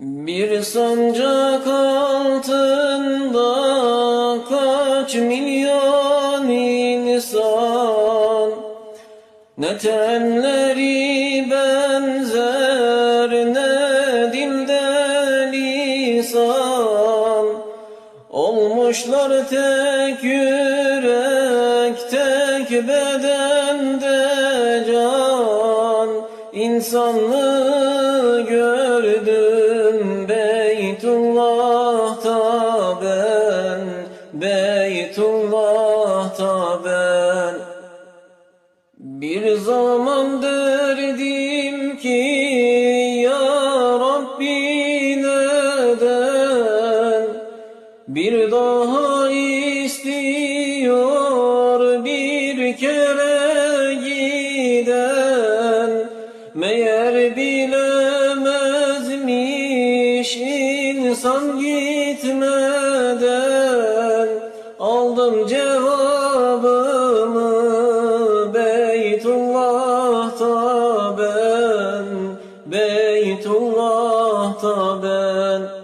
Bir sancak altında kaç milyon insan? Ne tenleri benzer ne dilde lisan Olmuşlar tek yürek tek bedende can. İnsanlığı gördüm Beytullah'ta ben Beytullah'ta ben. Bir zaman derdim ki ya Rabbi neden bir daha istiyor bir kere giden? Meğer bilemezmiş insan gitmeden aldım cevabımı Beytullah'ta ben Beytullah'ta ben